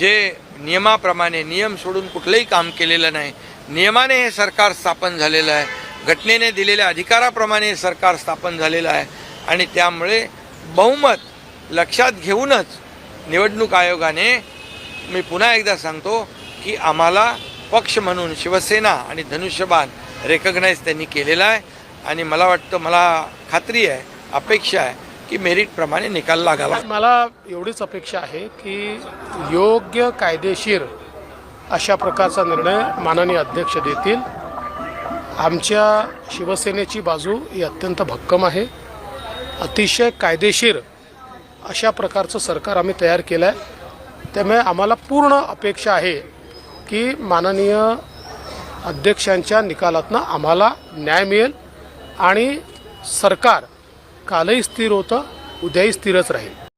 जे नियमाप्रमाणे नियम सोडून कुठलंही काम केलेलं नाही नियमाने हे सरकार स्थापन झालेलं आहे घटनेने दिलेल्या अधिकाराप्रमाणे हे सरकार स्थापन झालेलं आहे आणि त्यामुळे बहुमत लक्षात घेऊनच निवडणूक आयोगाने मी पुन्हा एकदा सांगतो की आम्हाला पक्ष म्हणून शिवसेना आणि धनुष्यबाण रेकग्नाईज त्यांनी केलेला आहे आणि मला वाटतं मला खात्री आहे अपेक्षा आहे की मेरिटप्रमाणे निकाल लागावा. मला एवढीच अपेक्षा आहे की योग्य कायदेशीर अशा प्रकारचा निर्णय माननीय अध्यक्ष देतील. आमच्या शिवसेनेची बाजू ही अत्यंत भक्कम आहे. अतिशय कायदेशीर अशा प्रकारचं सरकार आम्ही तयार केलं आहे त्यामुळे आम्हाला पूर्ण अपेक्षा आहे की माननीय अध्यक्षांच्या निकालातनं आम्हाला न्याय मिळेल आणि सरकार कालही स्थिर होतं उद्याही स्थिरच राहील.